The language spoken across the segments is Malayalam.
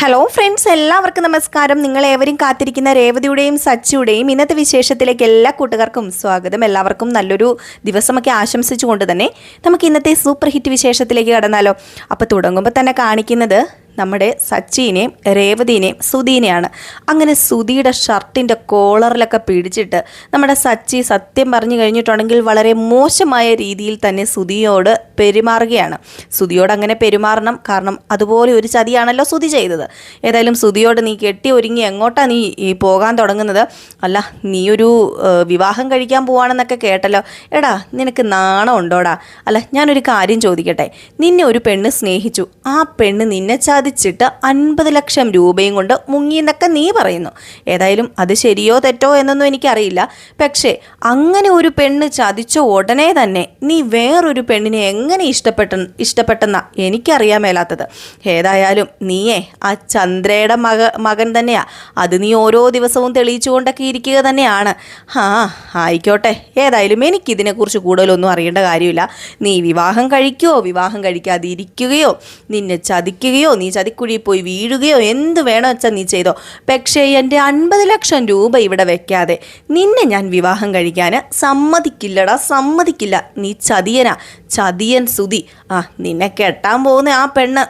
ഹലോ ഫ്രണ്ട്സ് എല്ലാവർക്കും നമസ്കാരം. നിങ്ങൾ ഏവരും കാത്തിരിക്കുന്ന രേവതിയുടെയും സച്ചിയുടെയും ഇന്നത്തെ വിശേഷത്തിലേക്ക് എല്ലാ കൂട്ടുകാർക്കും സ്വാഗതം. എല്ലാവർക്കും നല്ലൊരു ദിവസമൊക്കെ ആശംസിച്ചുകൊണ്ട് തന്നെ നമുക്ക് ഇന്നത്തെ സൂപ്പർ ഹിറ്റ് വിശേഷത്തിലേക്ക് കടന്നാലോ. അപ്പോൾ തുടങ്ങുമ്പോൾ തന്നെ കാണിക്കുന്നത് നമ്മുടെ സച്ചിനെയും രേവതിനെയും സുധീനെയാണ്. അങ്ങനെ സുധിയുടെ ഷർട്ടിന്റെ കോളറിലൊക്കെ പിടിച്ചിട്ട് നമ്മുടെ സച്ചി സത്യം പറഞ്ഞു കഴിഞ്ഞിട്ടുണ്ടെങ്കിൽ വളരെ മോശമായ രീതിയിൽ തന്നെ സുധിയോട് പെരുമാറുകയാണ്. സുധിയോട് അങ്ങനെ പെരുമാറണം. കാരണം അതുപോലെ ഒരു ചതിയാണല്ലോ സുധി ചെയ്തത്. ഏതായാലും സുധിയോട് നീ കെട്ടി ഒരുങ്ങി എങ്ങോട്ടാണ് നീ പോകാൻ തുടങ്ങുന്നത്? അല്ല നീ ഒരു വിവാഹം കഴിക്കാൻ പോവാണെന്നൊക്കെ കേട്ടല്ലോ. എടാ നിനക്ക് നാണം ഉണ്ടോടാ അല്ല ഞാനൊരു കാര്യം ചോദിക്കട്ടെ? നിന്നെ ഒരു പെണ്ണ് സ്നേഹിച്ചു. ആ പെണ്ണ് നിന്നെ ചതിച്ചിട്ട് അൻപത് ലക്ഷം രൂപയും കൊണ്ട് മുങ്ങിയെന്നൊക്കെ നീ പറയുന്നു. ഏതായാലും അത് ശരിയോ തെറ്റോ എന്നൊന്നും എനിക്കറിയില്ല. പക്ഷേ അങ്ങനെ ഒരു പെണ്ണ് ചതിച്ച ഉടനെ തന്നെ നീ വേറൊരു പെണ്ണിനെ എങ്ങനെ ഇഷ്ടപ്പെട്ട ഇഷ്ടപ്പെട്ടെന്ന എനിക്കറിയാൻ മേലാത്തത്. ഏതായാലും നീയേ ആ ചന്ദ്രയുടെ മക മകൻ തന്നെയാ. അത് നീ ഓരോ ദിവസവും തെളിയിച്ചുകൊണ്ടൊക്കെ ഇരിക്കുക തന്നെയാണ്. ആ ആയിക്കോട്ടെ. ഏതായാലും എനിക്കിതിനെക്കുറിച്ച് കൂടുതലൊന്നും അറിയേണ്ട കാര്യമില്ല. നീ വിവാഹം കഴിക്കുകയോ വിവാഹം കഴിക്കാതിരിക്കുകയോ? നിന്നെ ചതിക്കുകയോ? നീ ചതിക്കുഴിയിൽ പോയി വീഴുകയോ എന്ത് വേണോ വെച്ചാൽ നീ ചെയ്തോ. പക്ഷേ എന്റെ അൻപത് ലക്ഷം രൂപ ഇവിടെ വെക്കാതെ നിന്നെ ഞാൻ വിവാഹം കഴിക്കാൻ സമ്മതിക്കില്ലടാ സമ്മതിക്കില്ല. നീ ചതിയനാ ചതിയൻ സുതി ആ നിന്നെ കെട്ടാൻ പോകുന്ന ആ പെണ്ണ്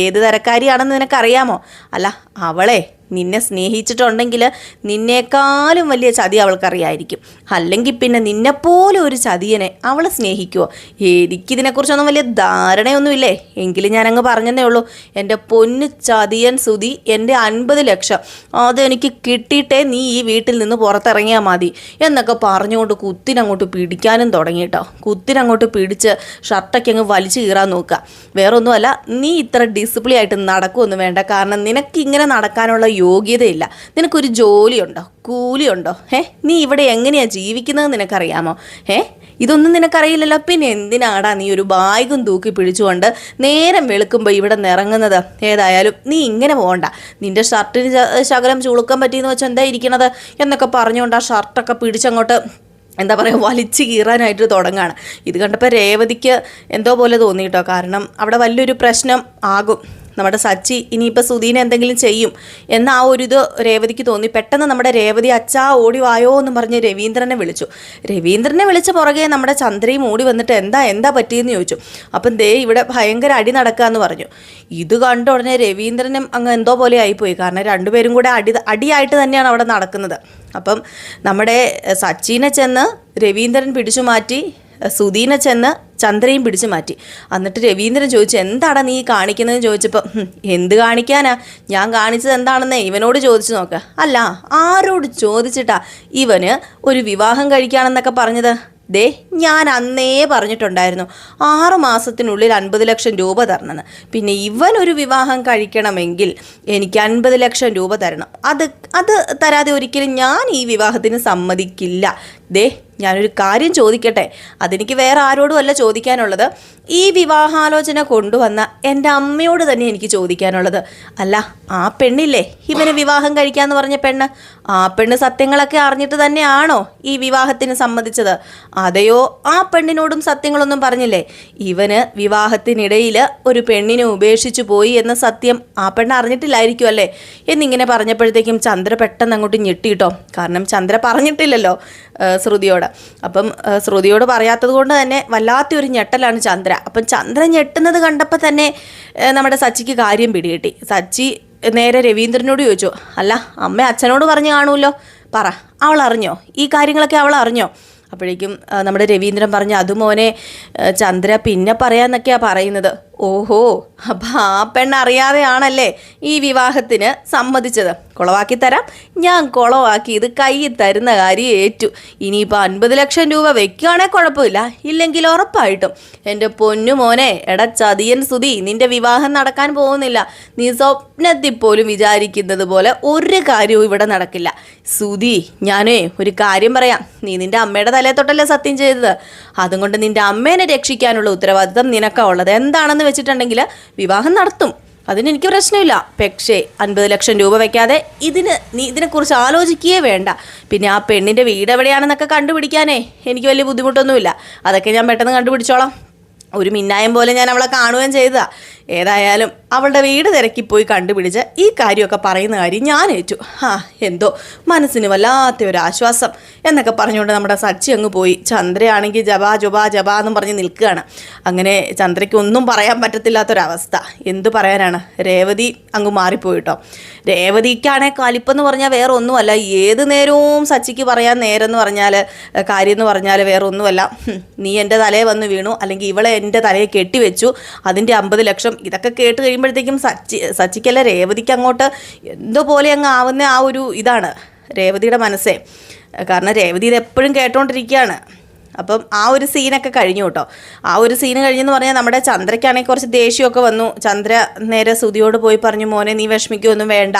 ഏത് തരക്കാരിയാണെന്ന് നിനക്കറിയാമോ? അല്ല അവളെ നിന്നെ സ്നേഹിച്ചിട്ടുണ്ടെങ്കിൽ നിന്നേക്കാളും വലിയ ചതി അവൾക്കറിയായിരിക്കും. അല്ലെങ്കിൽ പിന്നെ നിന്നെപ്പോലെ ഒരു ചതിയനെ അവൾ സ്നേഹിക്കുമോ എനിക്കിതിനെക്കുറിച്ചൊന്നും വലിയ ധാരണയൊന്നുമില്ലേ? എങ്കിലും ഞാനങ്ങ് പറഞ്ഞതേ ഉള്ളൂ. എന്റെ പൊന്നു ചതിയൻ സുതി എന്റെ അൻപത് ലക്ഷം. അതെനിക്ക് കിട്ടിയിട്ടേ നീ ഈ വീട്ടിൽ നിന്ന് പുറത്തിറങ്ങിയാൽ മതി. എന്നൊക്കെ പറഞ്ഞുകൊണ്ട് കുത്തിനങ്ങോട്ട് പിടിക്കാനും തുടങ്ങി കേട്ടോ കുത്തിനങ്ങോട്ട് പിടിച്ച് ഷർട്ടൊക്കെ അങ്ങ് വലിച്ചു കീറാൻ നോക്കുക. വേറൊന്നുമല്ല നീ ഇത്ര ഡിസിപ്ലി ആയിട്ട് നടക്കുമൊന്നും വേണ്ട. കാരണം നിനക്ക് ഇങ്ങനെ നടക്കാനുള്ള യോഗ്യതയില്ല. നിനക്കൊരു ജോലിയുണ്ടോ? കൂലിയുണ്ടോ? ഏ നീ ഇവിടെ എങ്ങനെയാണ് ജീവിക്കുന്നത് നിനക്കറിയാമോ? ഏ ഇതൊന്നും നിനക്കറിയില്ലല്ലോ. പിന്നെ എന്തിനാടാ നീ ഒരു ബാഗും തൂക്കി പിടിച്ചുകൊണ്ട് നേരം വെളുക്കുമ്പോൾ ഇവിടെ നിറങ്ങുന്നത്? ഏതായാലും നീ ഇങ്ങനെ പോകണ്ട. നിന്റെ ഷർട്ടിന് ശകലം ചുളുക്കാൻ പറ്റിയെന്ന് വെച്ചാൽ എന്താ ഇരിക്കണത്? എന്നൊക്കെ പറഞ്ഞുകൊണ്ട് ആ ഷർട്ടൊക്കെ പിടിച്ചങ്ങോട്ട് എന്താ പറയുക വലിച്ചു കീറാനായിട്ട് തുടങ്ങുകയാണ് ഇത് കണ്ടപ്പോൾ രേവതിക്ക് എന്തോ പോലെ തോന്നി കേട്ടോ കാരണം അവിടെ വലിയൊരു പ്രശ്നം ആകും. നമ്മുടെ സച്ചി ഇനിയിപ്പോൾ സുധീനെ എന്തെങ്കിലും ചെയ്യും എന്ന ആ ഒരു ഇത് രേവതിക്ക് തോന്നി. പെട്ടെന്ന് നമ്മുടെ രേവതി അച്ഛാ ഓടി വായോ എന്ന് പറഞ്ഞ് രവീന്ദ്രനെ വിളിച്ചു. രവീന്ദ്രനെ വിളിച്ച പുറകെ നമ്മുടെ ചന്ദ്രയും ഓടി വന്നിട്ട് എന്താ എന്താ പറ്റിയെന്ന് ചോദിച്ചു. അപ്പം ദേ ഇവിടെ ഭയങ്കര അടി നടക്കുക എന്ന് പറഞ്ഞു. ഇത് കണ്ട ഉടനെ രവീന്ദ്രനും അങ്ങ് എന്തോ പോലെ ആയിപ്പോയി. കാരണം രണ്ടുപേരും കൂടെ അടി അടിയായിട്ട് തന്നെയാണ് അവിടെ നടക്കുന്നത്. അപ്പം നമ്മുടെ സച്ചിനെ ചെന്ന് രവീന്ദ്രൻ പിടിച്ചു മാറ്റി സുധീനെ ചെന്ന് ചന്ദ്രയും പിടിച്ചു മാറ്റി. എന്നിട്ട് രവീന്ദ്രൻ ചോദിച്ചു എന്താടാ നീ കാണിക്കുന്നതെന്ന് ചോദിച്ചപ്പോൾ "ഹും, എന്ത് കാണിക്കാനാ? ഞാൻ കാണിച്ചത് എന്താണെന്നേ ഇവനോട് ചോദിച്ചു നോക്ക. അല്ല ആരോട് ചോദിച്ചിട്ടാ ഇവന് ഒരു വിവാഹം കഴിക്കാണെന്നൊക്കെ പറഞ്ഞത്? ദേ ഞാൻ അന്നേ പറഞ്ഞിട്ടുണ്ടായിരുന്നു ആറ് മാസത്തിനുള്ളിൽ അൻപത് ലക്ഷം രൂപ തരണമെന്ന്. പിന്നെ ഇവൻ ഒരു വിവാഹം കഴിക്കണമെങ്കിൽ എനിക്ക് അൻപത് ലക്ഷം രൂപ തരണം. അത് അത് തരാതെ ഒരിക്കലും ഞാൻ ഈ വിവാഹത്തിന് സമ്മതിക്കില്ല. ദേ ഞാനൊരു കാര്യം ചോദിക്കട്ടെ? അതെനിക്ക് വേറെ ആരോടും അല്ല ചോദിക്കാനുള്ളത്. ഈ വിവാഹാലോചന കൊണ്ടുവന്ന എന്റെ അമ്മയോട് തന്നെ എനിക്ക് ചോദിക്കാനുള്ളത്. അല്ല ആ പെണ്ണില്ലേ? ഇവന് വിവാഹം കഴിക്കാമെന്ന് പറഞ്ഞ പെണ്ണ്. ആ പെണ്ണ് സത്യങ്ങളൊക്കെ അറിഞ്ഞിട്ട് തന്നെയാണോ ഈ വിവാഹത്തിന് സമ്മതിച്ചത്? അതെയോ ആ പെണ്ണിനോടും സത്യങ്ങളൊന്നും പറഞ്ഞില്ലേ? ഇവന് വിവാഹത്തിനിടയിൽ ഒരു പെണ്ണിനെ ഉപേക്ഷിച്ചു പോയി എന്ന സത്യം ആ പെണ്ണ് അറിഞ്ഞിട്ടില്ലായിരിക്കും അല്ലേ? എന്നിങ്ങനെ പറഞ്ഞപ്പോഴത്തേക്കും ചന്ദ്ര പെട്ടെന്ന് അങ്ങോട്ട് ഞെട്ടിയിട്ടോ കാരണം ചന്ദ്ര പറഞ്ഞിട്ടില്ലല്ലോ. ശ്രുതിയോട്. അപ്പം ശ്രുതിയോട് പറയാത്തത് കൊണ്ട് തന്നെ വല്ലാത്തൊരു ഞെട്ടലാണ് ചന്ദ്ര. അപ്പം ചന്ദ്ര ഞെട്ടുന്നത് കണ്ടപ്പോൾ തന്നെ നമ്മുടെ സച്ചിക്ക് കാര്യം പിടികിട്ടി. സച്ചി നേരെ രവീന്ദ്രനോട് ചോദിച്ചു അല്ല അമ്മ അച്ഛനോട് പറഞ്ഞു കാണുമല്ലോ. പറ അവൾ അറിഞ്ഞോ? ഈ കാര്യങ്ങളൊക്കെ അവൾ അറിഞ്ഞോ? അപ്പോഴേക്കും നമ്മുടെ രവീന്ദ്രൻ പറഞ്ഞു അത് മോനെ ചന്ദ്ര പിന്നെ പറയാന്നൊക്കെയാണ് പറയുന്നത്. ഓഹോ അപ്പം ആ പെണ്ണ് അറിയാതെയാണല്ലേ ഈ വിവാഹത്തിന് സമ്മതിച്ചത്. കുളവാക്കി തരാം. ഞാൻ കുളവാക്കി ഇത് കയ്യിൽ തരുന്ന കാര്യം ഏറ്റു. ഇനിയിപ്പോൾ അൻപത് ലക്ഷം രൂപ വെക്കുകയാണെങ്കിൽ കുഴപ്പമില്ല. ഇല്ലെങ്കിൽ ഉറപ്പായിട്ടും. എന്റെ പൊന്നു മോനെ എടാ ചതിയൻ സുതി നിന്റെ വിവാഹം നടക്കാൻ പോകുന്നില്ല. നീ സ്വപ്നത്തിൽ പോലും വിചാരിക്കുന്നത് പോലെ ഒരു കാര്യവും ഇവിടെ നടക്കില്ല. സുതി ഞാനേ ഒരു കാര്യം പറയാം. നീ നിന്റെ അമ്മയുടെ തലേ തൊട്ടല്ലേ സത്യം ചെയ്തത്? അതുകൊണ്ട് നിന്റെ അമ്മേനെ രക്ഷിക്കാനുള്ള ഉത്തരവാദിത്തം നിനക്കാ ഉള്ളത്. എന്താണെന്ന് വെച്ചിട്ടുണ്ടെങ്കിൽ വിവാഹം നടത്തും. അതിന് എനിക്ക് പ്രശ്നമില്ല. പക്ഷേ അൻപത് ലക്ഷം രൂപ വെക്കാതെ ഇതിന് നീ ഇതിനെക്കുറിച്ച് ആലോചിക്കുകയേ വേണ്ട. പിന്നെ ആ പെണ്ണിന്റെ വീട് എവിടെയാണെന്നൊക്കെ കണ്ടുപിടിക്കാനേ എനിക്ക് വലിയ ബുദ്ധിമുട്ടൊന്നുമില്ല. അതൊക്കെ ഞാൻ പെട്ടെന്ന് കണ്ടുപിടിച്ചോളാം. ഒരു മിന്നായം പോലെ ഞാൻ അവളെ കാണുകയും ചെയ്തതാ. ഏതായാലും അവളുടെ വീട് തിരക്കി പോയി കണ്ടുപിടിച്ച് ഈ കാര്യമൊക്കെ പറയുന്ന കാര്യം ഞാൻ ഏറ്റു. ആ എന്തോ മനസ്സിന് വല്ലാത്ത ഒരു ആശ്വാസം എന്നൊക്കെ പറഞ്ഞുകൊണ്ട് നമ്മുടെ സച്ചി അങ്ങ് പോയി. ചന്ദ്രയാണെങ്കിൽ ജബാ ജുബാ ജബാ എന്നും പറഞ്ഞ് നിൽക്കുകയാണ്. അങ്ങനെ ചന്ദ്രയ്ക്ക് ഒന്നും പറയാൻ പറ്റത്തില്ലാത്തൊരവസ്ഥ. എന്തു പറയാനാണ്? രേവതി അങ്ങ് മാറിപ്പോയിട്ടോ. രേവതിക്കാണെ കലിപ്പെന്ന് പറഞ്ഞാൽ വേറെ ഒന്നുമല്ല ഏത് നേരവും സച്ചിക്ക് പറയാൻ നേരം എന്ന് പറഞ്ഞാൽ കാര്യം എന്ന് പറഞ്ഞാൽ വേറെ ഒന്നുമല്ല നീ എന്റെ തലയെ വന്ന് വീണു. അല്ലെങ്കിൽ ഇവളെ എന്റെ തലയെ കെട്ടിവെച്ചു. അതിന്റെ അമ്പത് ലക്ഷം ഇതൊക്കെ കേട്ട് കഴിയുമ്പോഴത്തേക്കും സച്ചി സച്ചിക്കല്ല രേവതിക്ക് അങ്ങോട്ട് എന്തോ പോലെ അങ്ങ് ആവുന്ന ആ ഒരു ഇതാണ് രേവതിയുടെ മനസ്സേ. കാരണം രേവതി ഇത് എപ്പോഴും കേട്ടോണ്ടിരിക്കുകയാണ്. അപ്പം ആ ഒരു സീനൊക്കെ കഴിഞ്ഞു കേട്ടോ. ആ ഒരു സീന് കഴിഞ്ഞെന്ന് പറഞ്ഞാൽ നമ്മുടെ ചന്ദ്രയ്ക്കാണെങ്കിൽ കുറച്ച് ദേഷ്യമൊക്കെ വന്നു. ചന്ദ്ര നേരെ സുതിയോട് പോയി പറഞ്ഞു മോനെ നീ വിഷമിക്കൊന്നും വേണ്ട.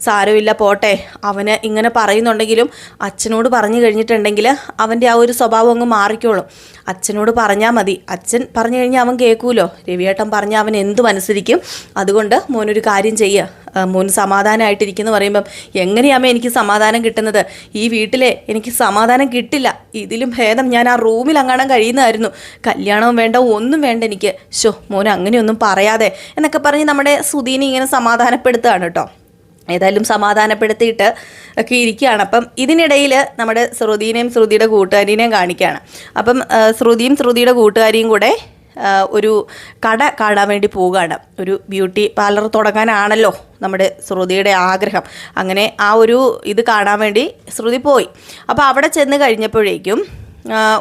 സാരമില്ല പോട്ടെ. അവന് ഇങ്ങനെ പറയുന്നുണ്ടെങ്കിലും അച്ഛനോട് പറഞ്ഞു കഴിഞ്ഞിട്ടുണ്ടെങ്കിൽ അവന്റെ ആ ഒരു സ്വഭാവം അങ്ങ് മാറിക്കോളും. അച്ഛനോട് പറഞ്ഞാൽ മതി. അച്ഛൻ പറഞ്ഞു കഴിഞ്ഞാൽ അവൻ കേൾക്കൂലോ. രവിയേട്ടൻ പറഞ്ഞാൽ അവൻ എന്തു അനുസരിക്കും അതുകൊണ്ട് മോനൊരു കാര്യം ചെയ്യുക മോൻ സമാധാനമായിട്ടിരിക്കുന്നു പറയുമ്പം എങ്ങനെയാമേ എനിക്ക് സമാധാനം കിട്ടുന്നത്? ഈ വീട്ടിലെ എനിക്ക് സമാധാനം കിട്ടില്ല. ഇതിലും ഭേദം ഞാൻ ആ റൂമിൽ അങ്ങാണം കഴിയുന്നതായിരുന്നു. കല്യാണവും വേണ്ട ഒന്നും വേണ്ട എനിക്ക്. ഷോ മോൻ അങ്ങനെയൊന്നും പറയാതെ. എന്നൊക്കെ പറഞ്ഞ് നമ്മുടെ സുധീനെ ഇങ്ങനെ സമാധാനപ്പെടുത്തുകയാണ് കേട്ടോ. ഏതായാലും സമാധാനപ്പെടുത്തിയിട്ട് ഒക്കെ ഇരിക്കുകയാണ്. അപ്പം ഇതിനിടയിൽ നമ്മുടെ ശ്രുതിനെയും ശ്രുതിയുടെ കൂട്ടുകാരിനെയും കാണിക്കുകയാണ്. അപ്പം ശ്രുതിയും ശ്രുതിയുടെ കൂട്ടുകാരിയും കൂടെ ഒരു കട കാണാൻ വേണ്ടി പോവുകയാണ്. ഒരു ബ്യൂട്ടി പാർലർ തുടങ്ങാനാണല്ലോ നമ്മുടെ ശ്രുതിയുടെ ആഗ്രഹം. അങ്ങനെ ആ ഒരു ഇത് കാണാൻ വേണ്ടി ശ്രുതി പോയി. അപ്പോൾ അവിടെ ചെന്ന് കഴിഞ്ഞപ്പോഴേക്കും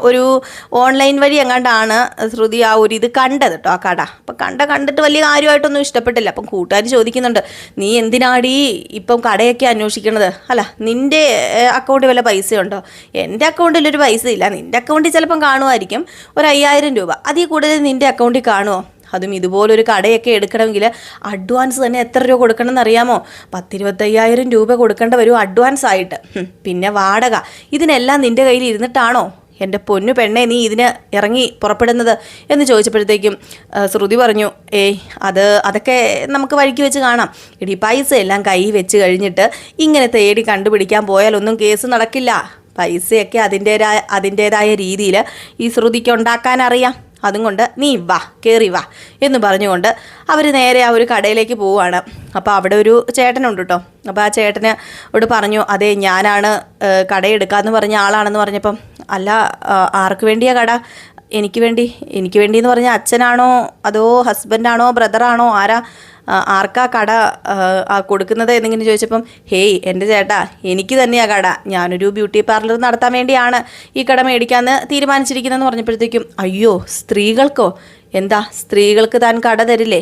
ഒരു ഓൺലൈൻ വഴി എങ്ങാണ്ടാണ് ശ്രുതി ആ ഒരു ഇത് കണ്ടത് കേട്ടോ ആ കട. അപ്പം കണ്ട കണ്ടിട്ട് വലിയ കാര്യമായിട്ടൊന്നും ഇഷ്ടപ്പെട്ടില്ല. അപ്പം കൂട്ടുകാർ ചോദിക്കുന്നുണ്ട് നീ എന്തിനാടി ഇപ്പം കടയൊക്കെ അന്വേഷിക്കണത്? അല്ല നിന്റെ അക്കൗണ്ടിൽ വല്ല പൈസയുണ്ടോ? എന്റെ അക്കൗണ്ടിൽ ഒരു പൈസ ഇല്ല നിന്റെ അക്കൗണ്ടിൽ ചിലപ്പം കാണുമായിരിക്കും. ഒരു അയ്യായിരം രൂപ. അതിൽ കൂടുതൽ നിന്റെ അക്കൗണ്ടിൽ കാണുമോ അതും ഇതുപോലൊരു കടയൊക്കെ എടുക്കണമെങ്കിൽ അഡ്വാൻസ് തന്നെ എത്ര രൂപ കൊടുക്കണം എന്നറിയാമോ പത്തിരുപത്തയ്യായിരം രൂപ കൊടുക്കേണ്ട വരും അഡ്വാൻസ് ആയിട്ട്. പിന്നെ വാടക. ഇതിനെല്ലാം നിന്റെ കയ്യിൽ ഇരുന്നിട്ടാണോ? എന്റെ പൊന്നു പെണ്ണെ നീ ഇതിന് ഇറങ്ങി പുറപ്പെടുന്നത്? എന്ന് ചോദിച്ചപ്പോഴത്തേക്കും ശ്രുതി പറഞ്ഞു ഏയ് അത് അതൊക്കെ നമുക്ക് വഴിക്ക് വെച്ച് കാണാം. ഇടി പൈസ എല്ലാം കൈ വെച്ച് കഴിഞ്ഞിട്ട് ഇങ്ങനെ തേടി കണ്ടുപിടിക്കാൻ പോയാലൊന്നും കേസ് നടക്കില്ല. പൈസയൊക്കെ അതിന്റേതായ അതിന്റേതായ രീതിയിൽ ഈ ശ്രുതിക്ക് ഉണ്ടാക്കാൻ അറിയാം. അതും കൊണ്ട് നീ വാ കയറി വാ എന്ന് പറഞ്ഞുകൊണ്ട് അവർ നേരെ ആ ഒരു കടയിലേക്ക് പോവുകയാണ്. അപ്പോൾ അവിടെ ഒരു ചേട്ടനുണ്ട് കേട്ടോ. അപ്പോൾ ആ ചേട്ടന് ഇവിടെ പറഞ്ഞു അതെ ഞാനാണ് കടയെടുക്കാമെന്ന് പറഞ്ഞ ആളാണെന്ന് പറഞ്ഞപ്പം അല്ല ആർക്ക് വേണ്ടിയാ കട? എനിക്ക് വേണ്ടി. എനിക്ക് വേണ്ടി എന്ന് പറഞ്ഞാൽ അച്ഛനാണോ? അതോ ഹസ്ബൻഡാണോ ബ്രദറാണോ ആരാ? ആർക്കാ കട കൊടുക്കുന്നത് എന്നിങ്ങനെ ചോദിച്ചപ്പം ഹേയ് എന്റെ ചേട്ടാ എനിക്ക് തന്നെയാ കട. ഞാനൊരു ബ്യൂട്ടി പാർലർ നടത്താൻ വേണ്ടിയാണ് ഈ കട മേടിക്കാമെന്ന് തീരുമാനിച്ചിരിക്കുന്നതെന്ന് പറഞ്ഞപ്പോഴത്തേക്കും അയ്യോ സ്ത്രീകൾക്കോ? എന്താ? സ്ത്രീകൾക്ക് താൻ കട തരില്ലേ?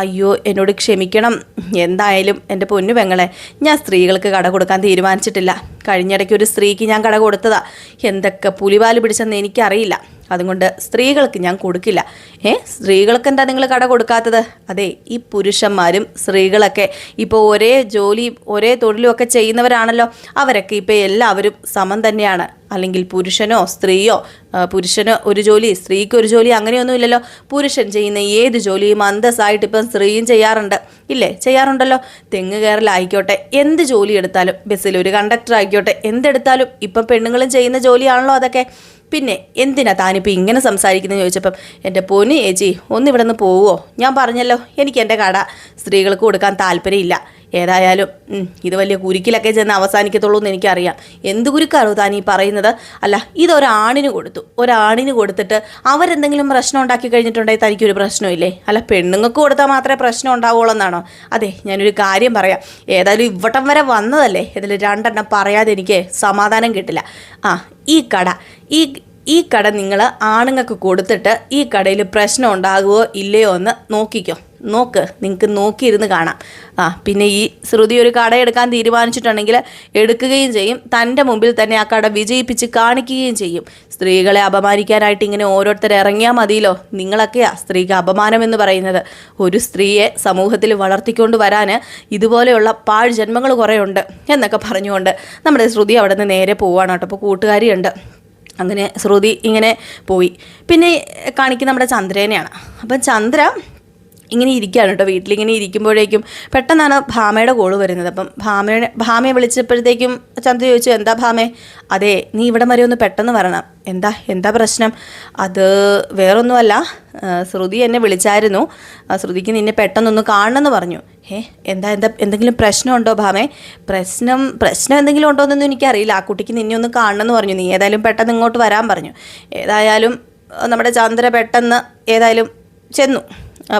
അയ്യോ എന്നോട് ക്ഷമിക്കണം. എന്തായാലും എന്റെ പൊന്നു പെങ്ങളെ ഞാൻ സ്ത്രീകൾക്ക് കട കൊടുക്കാൻ തീരുമാനിച്ചിട്ടില്ല. കഴിഞ്ഞിടയ്ക്ക് ഒരു സ്ത്രീക്ക് ഞാൻ കട കൊടുത്തതാ. എന്തൊക്കെ പുലിവാൽ പിടിച്ചെന്ന് എനിക്കറിയില്ല. അതുകൊണ്ട് സ്ത്രീകൾക്ക് ഞാൻ കൊടുക്കില്ല. ഏ സ്ത്രീകൾക്ക് എന്താ നിങ്ങൾ കട കൊടുക്കാത്തത്? അതെ ഈ പുരുഷന്മാരും സ്ത്രീകളൊക്കെ ഇപ്പോൾ ഒരേ ജോലി ഒരേ തൊഴിലും ഒക്കെ ചെയ്യുന്നവരാണല്ലോ. അവരൊക്കെ ഇപ്പോൾ എല്ലാവരും സമം തന്നെയാണ്. അല്ലെങ്കിൽ പുരുഷനോ സ്ത്രീയോ പുരുഷന് ഒരു ജോലി സ്ത്രീക്ക് ഒരു ജോലി അങ്ങനെയൊന്നുമില്ലല്ലോ. പുരുഷൻ ചെയ്യുന്ന ഏത് ജോലിയും അന്തസ്സായിട്ട് ഇപ്പം സ്ത്രീയും ചെയ്യാറുണ്ട്. ഇല്ലേ? ചെയ്യാറുണ്ടല്ലോ. തെങ്ങ് കയറലായിക്കോട്ടെ. എന്ത് ജോലി എടുത്താലും ബസ്സിൽ ഒരു കണ്ടക്ടർ ആയിക്കോട്ടെ എന്തെടുത്താലും ഇപ്പം പെണ്ണുങ്ങളും ചെയ്യുന്ന ജോലിയാണല്ലോ അതൊക്കെ. പിന്നെ എന്തിനാ താനിപ്പോൾ ഇങ്ങനെ സംസാരിക്കുന്നത് ചോദിച്ചപ്പം എന്റെ പൊന്നു ചേച്ചി ഒന്നിവിടെ നിന്ന് പോവുമോ ഞാൻ പറഞ്ഞല്ലോ എനിക്ക് എന്റെ കട സ്ത്രീകൾക്ക് കൊടുക്കാൻ താല്പര്യമില്ല. ഏതായാലും ഇത് വലിയ കുരുക്കിലൊക്കെ ചെന്ന് അവസാനിക്കത്തുള്ളൂ എന്ന് എനിക്കറിയാം. എന്ത് കുരുക്കാണോ താൻ ഈ പറയുന്നത്? അല്ല ഇതൊരാണിന് കൊടുത്തു. ഒരാണിന് കൊടുത്തിട്ട് അവരെന്തെങ്കിലും പ്രശ്നം ഉണ്ടാക്കി കഴിഞ്ഞിട്ടുണ്ടെങ്കിൽ തനിക്കൊരു പ്രശ്നമില്ലേ? അല്ല പെണ്ണുങ്ങൾക്ക് കൊടുത്താൽ മാത്രമേ പ്രശ്നം ഉണ്ടാവുള്ളൂ എന്നാണോ? അതെ ഞാനൊരു കാര്യം പറയാം. ഏതായാലും ഇവട്ടം വരെ വന്നതല്ലേ? ഇതിൽ രണ്ടെണ്ണം പറയാതെ എനിക്ക് സമാധാനം കിട്ടില്ല. ആ ഈ കട. ഈ ഈ കട നിങ്ങൾ ആണുങ്ങൾക്ക് കൊടുത്തിട്ട് ഈ കടയിൽ പ്രശ്നം ഉണ്ടാകുമോ ഇല്ലയോ എന്ന് നോക്കിക്കോ. നോക്ക് നിങ്ങൾക്ക് നോക്കിയിരുന്ന് കാണാം. ആ പിന്നെ ഈ ശ്രുതി ഒരു കട എടുക്കാൻ തീരുമാനിച്ചിട്ടുണ്ടെങ്കിൽ എടുക്കുകയും ചെയ്യും. തന്റെ മുമ്പിൽ തന്നെ ആ കട വിജയിപ്പിച്ച് കാണിക്കുകയും ചെയ്യും. സ്ത്രീകളെ അപമാനിക്കാനായിട്ട് ഇങ്ങനെ ഓരോരുത്തർ ഇറങ്ങിയാൽ മതിയല്ലോ. നിങ്ങളൊക്കെയാ സ്ത്രീക്ക് അപമാനം എന്ന് പറയുന്നത്. ഒരു സ്ത്രീയെ സമൂഹത്തിൽ വളർത്തിക്കൊണ്ട് വരാൻ ഇതുപോലെയുള്ള പാഴ് ജന്മങ്ങൾ കുറേ ഉണ്ട് എന്നൊക്കെ പറഞ്ഞുകൊണ്ട് നമ്മുടെ ശ്രുതി അവിടെ നിന്ന് നേരെ പോവാണ് കേട്ടോ. അപ്പോൾ കൂട്ടുകാരിയുണ്ട്. അങ്ങനെ ശ്രുതി ഇങ്ങനെ പോയി. പിന്നെ കാണിക്കുന്ന നമ്മുടെ ചന്ദ്രേനെയാണ്. അപ്പം ചന്ദ്ര ഇങ്ങനെ ഇരിക്കുകയാണ് കേട്ടോ വീട്ടിലിങ്ങനെ ഇരിക്കുമ്പോഴേക്കും പെട്ടെന്നാണ് ഭാമയുടെ കോൾ വരുന്നത്. അപ്പം ഭാമയുടെ ഭാമയെ വിളിച്ചപ്പോഴത്തേക്കും ചന്ദ്ര ചോദിച്ചു എന്താ ഭാമേ? അതെ നീ ഇവിടെ വരെ ഒന്ന് പെട്ടെന്ന് വരണം. എന്താ എന്താ പ്രശ്നം? അത് വേറൊന്നുമല്ല. ശ്രുതി എന്നെ വിളിച്ചായിരുന്നു. ശ്രുതിക്ക് നിന്നെ പെട്ടെന്നൊന്ന് കാണണമെന്ന് പറഞ്ഞു. ഏ എന്താ എന്താ എന്തെങ്കിലും പ്രശ്നമുണ്ടോ ഭാമേ? പ്രശ്നം പ്രശ്നം എന്തെങ്കിലും ഉണ്ടോ എന്നൊന്നും എനിക്കറിയില്ല. ആ കുട്ടിക്ക് നിന്നെ ഒന്ന് കാണണമെന്ന് പറഞ്ഞു. നീ ഏതായാലും പെട്ടെന്ന് ഇങ്ങോട്ട് വരാൻ പറഞ്ഞു. ഏതായാലും നമ്മുടെ ചന്ദ്ര പെട്ടെന്ന് ഏതായാലും ചെന്നു.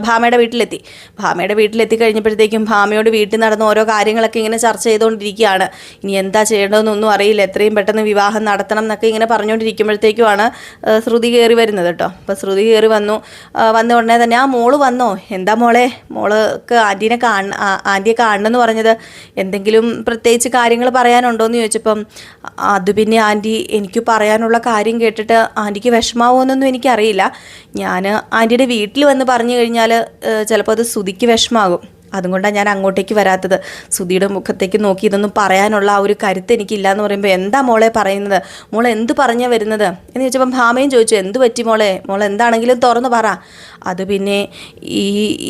ഭാമയുടെ വീട്ടിലെത്തി. ഭാമയുടെ വീട്ടിലെത്തി കഴിഞ്ഞപ്പോഴത്തേക്കും ഭാമയോട് വീട്ടിൽ നടന്ന ഓരോ കാര്യങ്ങളൊക്കെ ഇങ്ങനെ ചർച്ച ചെയ്തുകൊണ്ടിരിക്കുകയാണ്. ഇനി എന്താ ചെയ്യേണ്ടതെന്നൊന്നും അറിയില്ല. എത്രയും പെട്ടെന്ന് വിവാഹം നടത്തണം എന്നൊക്കെ ഇങ്ങനെ പറഞ്ഞുകൊണ്ടിരിക്കുമ്പോഴത്തേക്കുമാണ് ശ്രുതി കയറി വരുന്നത് കേട്ടോ. അപ്പോൾ ശ്രുതി കയറി വന്നു. വന്ന ഉടനെ തന്നെ ആ മോൾ വന്നോ? എന്താ മോളെ? മോൾക്ക് ആന്റീനെ കാണ ആന്റിയെ കാണണമെന്ന് പറഞ്ഞത് എന്തെങ്കിലും പ്രത്യേകിച്ച് കാര്യങ്ങൾ പറയാനുണ്ടോ എന്ന് ചോദിച്ചപ്പം അത് പിന്നെ ആന്റി എനിക്ക് പറയാനുള്ള കാര്യം കേട്ടിട്ട് ആന്റിക്ക് വിഷമാവുമെന്നൊന്നും എനിക്കറിയില്ല. ഞാൻ ആന്റിയുടെ വീട്ടിൽ വന്ന് പറഞ്ഞു കഴിഞ്ഞാൽ ചിലപ്പോൾ അത് സുതിക്ക് വിഷമാകും. അതുകൊണ്ടാണ് ഞാൻ അങ്ങോട്ടേക്ക് വരാത്തത്. സുധിയുടെ മുഖത്തേക്ക് നോക്കി ഇതൊന്നും പറയാനുള്ള ആ ഒരു കരുത്ത് എനിക്കില്ല എന്ന് പറയുമ്പോൾ എന്താ മോളെ പറയുന്നത്? മോൾ എന്ത് പറഞ്ഞാൽ വരുന്നത്? എന്ന് ചോദിച്ചപ്പം ഭാമയും ചോദിച്ചു എന്ത് പറ്റി മോളെ? മോൾ എന്താണെങ്കിലും തുറന്നു പറ. അത് പിന്നെ ഈ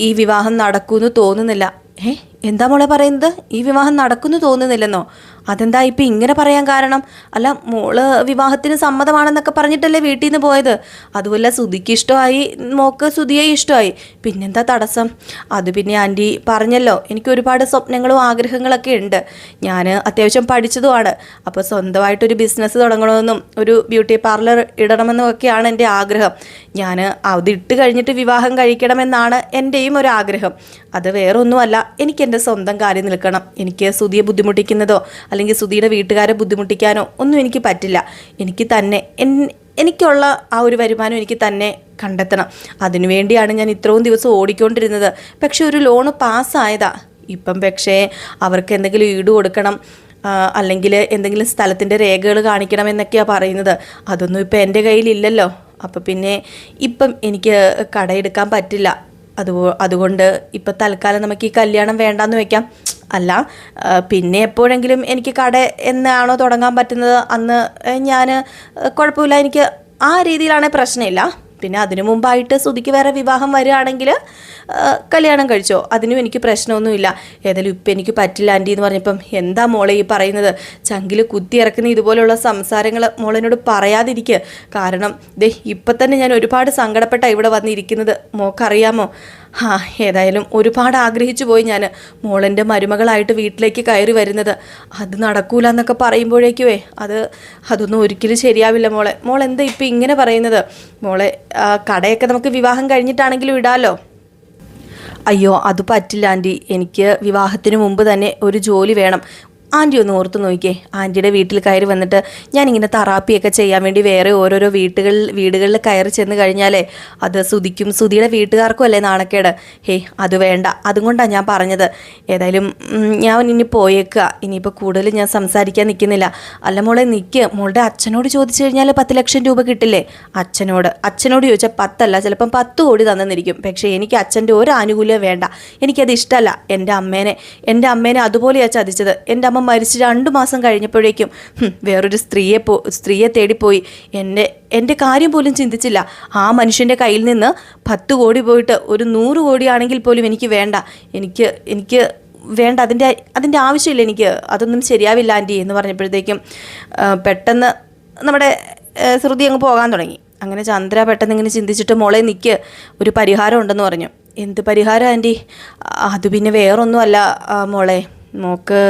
ഈ വിവാഹം നടക്കുമെന്ന് തോന്നുന്നില്ല. ഏ എന്താ മോളെ പറയുന്നത്? ഈ വിവാഹം നടക്കുമെന്ന് തോന്നുന്നില്ലെന്നോ? അതെന്താ ഇപ്പം ഇങ്ങനെ പറയാൻ കാരണം? അല്ല മോൾ വിവാഹത്തിന് സമ്മതമാണെന്നൊക്കെ പറഞ്ഞിട്ടല്ലേ വീട്ടിൽ നിന്ന് പോയത്. അതുപോലെ സുധിക്ക് ഇഷ്ടമായി മോക്ക് സുധിയെ ഇഷ്ടമായി. പിന്നെന്താ തടസ്സം? അത് പിന്നെ ആന്റി പറഞ്ഞല്ലോ എനിക്ക് ഒരുപാട് സ്വപ്നങ്ങളും ആഗ്രഹങ്ങളൊക്കെ ഉണ്ട്. ഞാൻ അത്യാവശ്യം പഠിച്ചതുമാണ്. അപ്പോൾ സ്വന്തമായിട്ടൊരു ബിസിനസ് തുടങ്ങണമെന്നും ഒരു ബ്യൂട്ടി പാർലർ ഇടണമെന്നും ഒക്കെയാണ് എന്റെ ആഗ്രഹം. ഞാൻ അത് ഇട്ട് കഴിഞ്ഞിട്ട് വിവാഹം കഴിക്കണമെന്നാണ് എന്റെയും ഒരു ആഗ്രഹം. അത് വേറൊന്നുമല്ല എനിക്ക് എന്റെ സ്വന്തം കാര്യം നിൽക്കണം. എനിക്ക് സുധിയെ ബുദ്ധിമുട്ടിക്കുന്നതോ അല്ലെങ്കിൽ സുധിയുടെ വീട്ടുകാരെ ബുദ്ധിമുട്ടിക്കാനോ ഒന്നും എനിക്ക് പറ്റില്ല. എനിക്ക് തന്നെ എനിക്കുള്ള ആ ഒരു വരുമാനം എനിക്ക് തന്നെ കണ്ടെത്തണം. അതിനുവേണ്ടിയാണ് ഞാൻ ഇത്രയും ദിവസം ഓടിക്കൊണ്ടിരുന്നത്. പക്ഷെ ഒരു ലോണ് പാസ്സായതാ. ഇപ്പം പക്ഷേ അവർക്ക് എന്തെങ്കിലും ഈട് കൊടുക്കണം അല്ലെങ്കിൽ എന്തെങ്കിലും സ്ഥലത്തിന്റെ രേഖകൾ കാണിക്കണം എന്നൊക്കെയാണ് പറയുന്നത്. അതൊന്നും ഇപ്പം എന്റെ കയ്യിലില്ലല്ലോ. അപ്പം പിന്നെ ഇപ്പം എനിക്ക് കടയെടുക്കാൻ പറ്റില്ല. അതുപോ അതുകൊണ്ട് ഇപ്പം തൽക്കാലം നമുക്ക് ഈ കല്യാണം വേണ്ടാന്ന് വെക്കാം. അല്ല പിന്നെ എപ്പോഴെങ്കിലും എനിക്ക് കട എന്നാണോ തുടങ്ങാൻ പറ്റുന്നത്? അന്ന് ഞാൻ കുഴപ്പമില്ല എനിക്ക് ആ രീതിയിലാണെങ്കിൽ പ്രശ്നമില്ല. പിന്നെ അതിനു മുമ്പായിട്ട് സുധിക്ക് വേറെ വിവാഹം വരികയാണെങ്കിൽ കല്യാണം കഴിച്ചോ? അതിനും എനിക്ക് പ്രശ്നമൊന്നുമില്ല. ഏതായാലും ഇപ്പം എനിക്ക് പറ്റില്ല ആന്റി എന്ന് പറഞ്ഞപ്പം എന്താ മോളെ ഈ പറയുന്നത്? ചങ്കിൽ കുത്തി ഇറക്കുന്ന ഇതുപോലുള്ള സംസാരങ്ങൾ മോളിനോട് പറയാതിരിക്കുക കാരണം ദേ ഇപ്പം തന്നെ ഞാൻ ഒരുപാട് സങ്കടപ്പെട്ട ഇവിടെ വന്നിരിക്കുന്നത്. മോക്കറിയാമോ? ആ ഏതായാലും ഒരുപാട് ആഗ്രഹിച്ചു പോയി ഞാൻ മോളെന്റെ മരുമകളായിട്ട് വീട്ടിലേക്ക് കയറി വരുന്നത്. അത് നടക്കൂല എന്നൊക്കെ പറയുമ്പോഴേക്കുവേ അത് അതൊന്നും ഒരിക്കലും ശരിയാവില്ല മോളെ. മോൾ എന്താ ഇപ്പം ഇങ്ങനെ പറയുന്നത്? മോളെ കടയൊക്കെ നമുക്ക് വിവാഹം കഴിഞ്ഞിട്ടാണെങ്കിലും ഇടാലോ? അയ്യോ അത് പറ്റില്ല ആന്റി എനിക്ക് വിവാഹത്തിന് മുമ്പ് തന്നെ ഒരു ജോലി വേണം. ആന്റി ഒന്ന് ഓർത്ത് നോക്കിയേ. ആന്റിയുടെ വീട്ടിൽ കയറി വന്നിട്ട് ഞാനിങ്ങനെ തെറാപ്പിയൊക്കെ ചെയ്യാൻ വേണ്ടി വേറെ ഓരോരോ വീട്ടുകളിൽ വീടുകളിൽ കയറി ചെന്ന് കഴിഞ്ഞാലേ അത് സുതിക്കും. സുതിയുടെ വീട്ടുകാർക്കും അല്ലേ നാണക്കേട്? ഹേ അത് വേണ്ട. അതുകൊണ്ടാണ് ഞാൻ പറഞ്ഞത്. ഏതായാലും ഞാൻ ഇനി പോയേക്കുക ഇനിയിപ്പോൾ കൂടുതൽ ഞാൻ സംസാരിക്കാൻ നിൽക്കുന്നില്ല അല്ല മോളെ നിൽക്ക് മോളുടെ അച്ഛനോട് ചോദിച്ചു കഴിഞ്ഞാൽ പത്ത് ലക്ഷം രൂപ കിട്ടില്ലേ? അച്ഛനോട്. അച്ഛനോട് ചോദിച്ചാൽ പത്തല്ല ചിലപ്പം പത്ത് കോടി തന്നെന്നിരിക്കും പക്ഷേ എനിക്ക് അച്ഛന്റെ ഒരു ആനുകൂല്യം വേണ്ട. എനിക്കത് ഇഷ്ടമല്ല എന്റെ അമ്മേനെ എന്റെ അമ്മേനെ അതുപോലെയാണ് ചതിച്ചത്. എന്റെ അമ്മ മരിച്ച് രണ്ടു മാസം കഴിഞ്ഞപ്പോഴേക്കും വേറൊരു സ്ത്രീയെ പോ സ്ത്രീയെ തേടിപ്പോയി. എന്റെ എന്റെ കാര്യം പോലും ചിന്തിച്ചില്ല. ആ മനുഷ്യന്റെ കയ്യിൽ നിന്ന് പത്ത് കോടി പോയിട്ട് ഒരു നൂറ് കോടിയാണെങ്കിൽ പോലും എനിക്ക് വേണ്ട. എനിക്ക് എനിക്ക് വേണ്ട. അതിന്റെ അതിന്റെ ആവശ്യമില്ല എനിക്ക്. അതൊന്നും ശരിയാവില്ല ആന്റി എന്ന് പറഞ്ഞപ്പോഴത്തേക്കും പെട്ടെന്ന് നമ്മുടെ ശ്രുതി അങ്ങ് പോകാൻ തുടങ്ങി. അങ്ങനെ ചന്ദ്ര പെട്ടെന്ന് ഇങ്ങനെ ചിന്തിച്ചിട്ട് മോളെ നിൽക്ക് ഒരു പരിഹാരം ഉണ്ടെന്ന് പറഞ്ഞു. എന്ത് പരിഹാരം ആന്റി അത് പിന്നെ വേറൊന്നുമല്ല മോളെ. മോക്ക്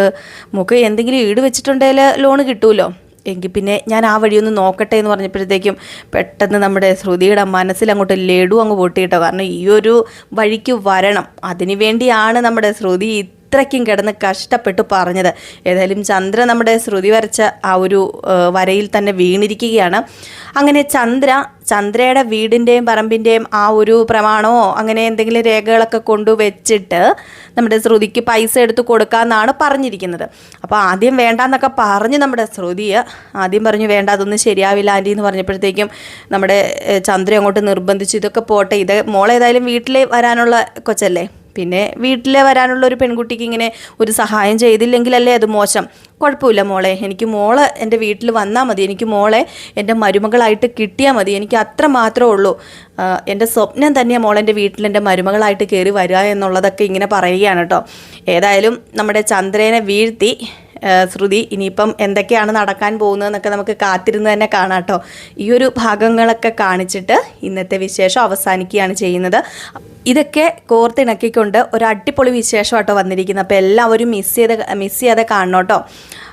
മോക്ക് എന്തെങ്കിലും ഈട് വെച്ചിട്ടുണ്ടെങ്കിൽ ലോൺ കിട്ടുമല്ലോ എങ്കിൽ പിന്നെ ഞാൻ ആ വഴിയൊന്ന് നോക്കട്ടെ എന്ന് പറഞ്ഞപ്പോഴത്തേക്കും പെട്ടെന്ന് നമ്മുടെ ശ്രുതിയുടെ മനസ്സിൽ അങ്ങോട്ട് ലഡു അങ്ങ് പൊട്ടിയിട്ടോ. കാരണം ഈ ഒരു വഴിക്ക് വരണം. അതിനു വേണ്ടിയാണ് നമ്മുടെ ശ്രുതി ഇത്രയ്ക്കും കിടന്ന് കഷ്ടപ്പെട്ട് പറഞ്ഞത്. ഏതായാലും ചന്ദ്ര നമ്മുടെ ശ്രുതി വരച്ച ആ ഒരു വരയിൽ തന്നെ വീണിരിക്കുകയാണ്. അങ്ങനെ ചന്ദ്ര ചന്ദ്രയുടെ വീടിന്റെയും പറമ്പിന്റെയും ആ ഒരു പ്രമാണമോ അങ്ങനെ എന്തെങ്കിലും രേഖകളൊക്കെ കൊണ്ടുവച്ചിട്ട് നമ്മുടെ ശ്രുതിക്ക് പൈസ എടുത്ത് കൊടുക്കാമെന്നാണ് പറഞ്ഞിരിക്കുന്നത്. അപ്പോൾ ആദ്യം വേണ്ടാന്നൊക്കെ പറഞ്ഞ് നമ്മുടെ ശ്രുതിയെ ആദ്യം പറഞ്ഞു വേണ്ട അതൊന്നും ശരിയാവില്ല ആന്റി എന്ന് പറഞ്ഞപ്പോഴത്തേക്കും നമ്മുടെ ചന്ദ്ര അങ്ങോട്ട് നിർബന്ധിച്ചു. ഇതൊക്കെ പോട്ടെ ഇത് മോളേതായാലും വീട്ടിൽ വരാനുള്ള കൊച്ചല്ലേ? പിന്നെ വീട്ടിലെ വരാനുള്ള ഒരു പെൺകുട്ടിക്ക് ഇങ്ങനെ ഒരു സഹായം ചെയ്തില്ലെങ്കിലല്ലേ അത് മോശം? കുഴപ്പമില്ല മോളെ. എനിക്ക് മോളെ എന്റെ വീട്ടിൽ വന്നാൽ മതി. എനിക്ക് മോളെ എന്റെ മരുമകളായിട്ട് കിട്ടിയാൽ മതി. എനിക്ക് അത്ര മാത്രമേ ഉള്ളൂ. എന്റെ സ്വപ്നം തന്നെയാണ് മോളെ എന്റെ വീട്ടിൽ എന്റെ മരുമകളായിട്ട് കയറി വരിക എന്നുള്ളതൊക്കെ ഇങ്ങനെ പറയുകയാണ് കേട്ടോ. ഏതായാലും നമ്മുടെ ചന്ദ്രനെ വീഴ്ത്തി ശ്രുതി ഇനിയിപ്പം എന്തൊക്കെയാണ് നടക്കാൻ പോകുന്നതെന്നൊക്കെ നമുക്ക് കാത്തിരുന്ന് തന്നെ കാണാം കേട്ടോ. ഈ ഒരു ഭാഗങ്ങളൊക്കെ കാണിച്ചിട്ട് ഇന്നത്തെ വിശേഷം അവസാനിക്കുകയാണ് ചെയ്യുന്നത്. ഇതൊക്കെ കോർത്തിണക്കിക്കൊണ്ട് ഒരു അടിപൊളി വിശേഷം കേട്ടോ വന്നിരിക്കുന്നത്. അപ്പോൾ എല്ലാവരും മിസ് ചെയ്ത് മിസ് ചെയ്യാതെ കാണണം കേട്ടോ.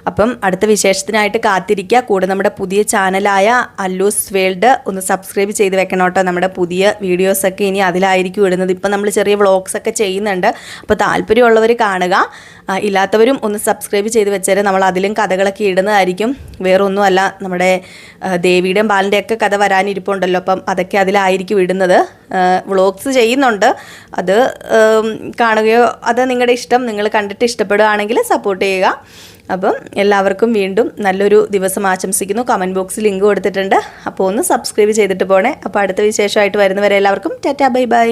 അപ്പം അടുത്ത വിശേഷത്തിനായിട്ട് കാത്തിരിക്കുക. കൂടെ നമ്മുടെ പുതിയ ചാനലായ അല്ലൂസ് വേൾഡ് ഒന്ന് സബ്സ്ക്രൈബ് ചെയ്ത് വെക്കണം കേട്ടോ. നമ്മുടെ പുതിയ വീഡിയോസൊക്കെ ഇനി അതിലായിരിക്കും ഇടുന്നത്. ഇപ്പം നമ്മൾ ചെറിയ വ്ളോഗ്സ് ഒക്കെ ചെയ്യുന്നുണ്ട്. അപ്പോൾ താല്പര്യമുള്ളവർ കാണുക. ഇല്ലാത്തവരും ഒന്ന് സബ്സ്ക്രൈബ് ചെയ്ത് വെച്ചാൽ നമ്മൾ അതിലും കഥകളൊക്കെ ഇടുന്നതായിരിക്കും. വേറൊന്നുമല്ല നമ്മുടെ ദേവിയുടെയും ബാലിന്റെയും ഒക്കെ കഥ വരാനിരിപ്പുണ്ടല്ലോ. അപ്പം അതൊക്കെ അതിലായിരിക്കും ഇടുന്നത്. വ്ളോഗ്സ് ചെയ്യുന്നുണ്ട്. അത് കാണുകയോ അത് നിങ്ങളുടെ ഇഷ്ടം നിങ്ങൾ കണ്ടിട്ട് ഇഷ്ടപ്പെടുകയാണെങ്കിൽ സപ്പോർട്ട് ചെയ്യുക. അപ്പം എല്ലാവർക്കും വീണ്ടും നല്ലൊരു ദിവസം ആശംസിക്കുന്നു. കമന്റ് ബോക്സിൽ ലിങ്ക് കൊടുത്തിട്ടുണ്ട്. അപ്പോൾ ഒന്ന് സബ്സ്ക്രൈബ് ചെയ്തിട്ട് പോണേ. അപ്പോൾ അടുത്ത വിശേഷമായിട്ട് വരുന്നവരെ എല്ലാവർക്കും ടാറ്റാ ബൈ ബൈ.